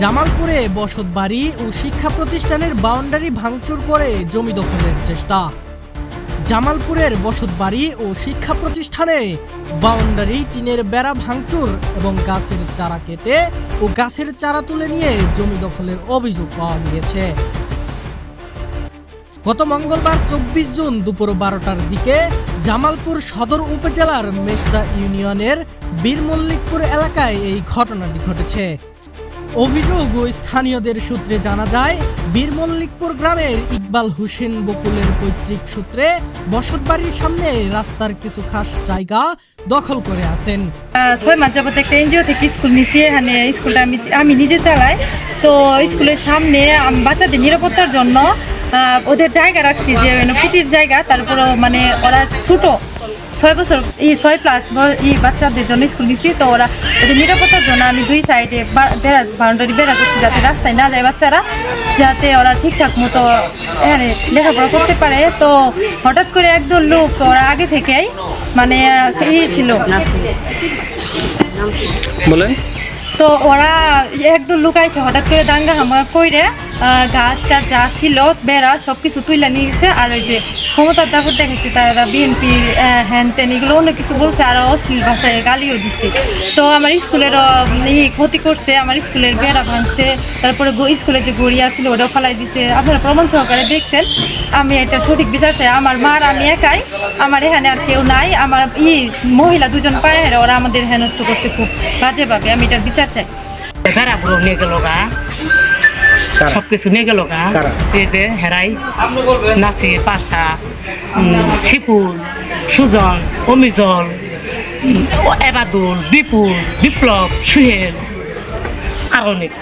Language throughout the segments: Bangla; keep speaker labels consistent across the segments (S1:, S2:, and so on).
S1: জামালপুরে বসত বাড়ি ও শিক্ষা প্রতিষ্ঠানের বাউন্ডারি ভাঙচুর করে জমি দখলের চেষ্টা। জামালপুরের বসত বাড়ি ও শিক্ষা প্রতিষ্ঠানে বাউন্ডারি, টিনের বেড়া ভাঙচুর এবং গাছের চারা কেটে ও গাছের চারা তুলে নিয়ে জমি দখলের অভিযোগ পাওয়া গিয়েছে। গত মঙ্গলবার চব্বিশ জুন দুপুর বারোটার দিকে জামালপুর সদর উপজেলার মেষ্টা ইউনিয়নের বীরমল্লিকপুর এলাকায় এই ঘটনাটি ঘটেছে। অভিযোগ ও স্থানীয়দের সূত্রে জানা যায় বীরমল্লিকপুর গ্রামের ইকবাল হোসেন বকুলের পৈতৃক সূত্রে বসতবাড়ির সামনে রাস্তার কিছু খাস জায়গা দখল করে আছেন।
S2: ছয় মাস যাবত একটা এনজিও থেকে স্কুল নিচ্ছি এখানে স্কুলটা আমি আমি নিজে চালাই। তো স্কুলের সামনে বাচ্চাদের নিরাপত্তার জন্য ওদের জায়গা রাখছি, যে পিটির জায়গা তারপর মানে ওরা ছোট। ছয় বছর এই ছয় প্লাস এই বাচ্চাদের জন্য স্কুল নিচ্ছি তো ওরা নিরাপত্তার জন্য আমি দুই সাইডে বেড়া বাউন্ডারি বেড়া করছি যাতে রাস্তায় না যায় বাচ্চারা যাতে ওরা ঠিকঠাক মতো এখানে লেখাপড়া করতে পারে। তো হঠাৎ করে একদল লোক ওরা আগে থেকেই মানে ছিল।
S3: বলেন।
S2: তো ওরা একদম লুকাইছে হঠাৎ করে দাঙ্গা হামা কইরে ঘাস টাস যা ছিল, বেড়া সব কিছু তুইলা নিয়ে গেছে আর ওই যে ক্ষমতার দাপট দেখাচ্ছে তারা বিএনপি হ্যান ত্যান, এগুলো অনেক কিছু বলছে, আর অশ্লীল ভাষায় গালিও দিচ্ছে। তো আমার স্কুলের ক্ষতি করছে, আমার স্কুলের বেড়া ভাঙছে, তারপরে স্কুলের যে গড়িয়া ছিল, ওটাও ফালাই দিছে। আপনারা প্রমাণ সহকারে দেখছেন, আমি এটা সঠিক বিচার চাই। আমার মার আমি একাই, আমার এখানে আর কেউ নাই, আমার ই মহিলা দুজন পায়ে ওরা আমাদের হেনস্থ করছে খুব বাজেভাবে, আমি এটার বিচার চাই।
S4: সবকিছু নিয়ে গেল গা? এই যে হেরাই নাসির পাশা শিপুল সুজন অমিজল এবাদুল বিপুল বিপ্লব সুহেল আর অনেক।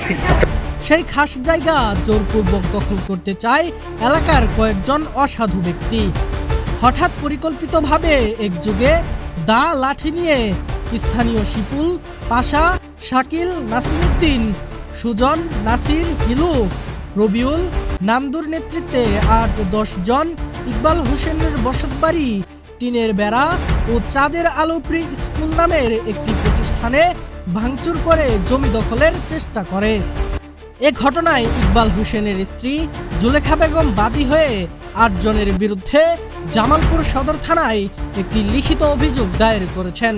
S4: আছি।
S1: সেই খাস জায়গা জোরপূর্বক দখল করতে চায় এলাকার কয়েকজন অসাধু ব্যক্তি। হঠাৎ পরিকল্পিতভাবে একযুগে দা লাঠি নিয়ে স্থানীয় শিপুল, পাশা, শাকিল, নাসিরুদ্দিন, সুজন, নাসির, হিলু, রবিউল নান্দুর নেতৃত্বে আট, দশ জন, ইকবাল হোসেনের বসতবাড়ি, টিনের বেড়া ও চাঁদের আলো প্রি স্কুল নামের একটি প্রতিষ্ঠানে ভাঙচুর করে জমি দখলের চেষ্টা করে। এ ঘটনায় ইকবাল হোসেনের স্ত্রী জুলেখা বেগম বাদী হয়ে আটজনের বিরুদ্ধে জামালপুর সদর থানায় একটি লিখিত অভিযোগ দায়ের করেছেন।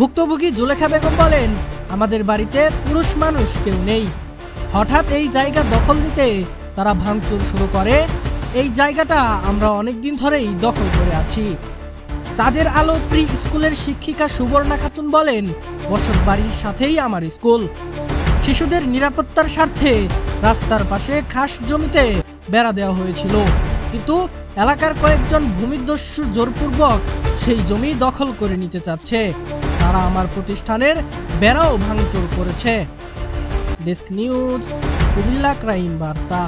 S1: ভুক্তভোগী জুলেখা বেগম বলেন, আমাদের বাড়িতে পুরুষ মানুষ কেউ নেই। হঠাৎ এই জায়গা দখল নিতে তারা ভাঙচুর শুরু করে। এই জায়গাটা আমরা অনেক দিন ধরেই দখল করে আছি। চাঁদের আলো প্রি স্কুলের শিক্ষিকা সুবর্ণা খাতুন বলেন, বসত বাড়ির সাথেই আমার স্কুল। শিশুদের নিরাপত্তার স্বার্থে রাস্তার পাশে খাস জমিতে বেড়া দেওয়া হয়েছিল। কিন্তু এলাকার কয়েকজন ভূমিদস্যু জোরপূর্বক সেই জমি দখল করে নিতে চাচ্ছে। তারা আমার প্রতিষ্ঠানের বেড়াও ভাঙচুর করেছে। ডেস্ক নিউজ কুমিল্লা ক্রাইম বার্তা।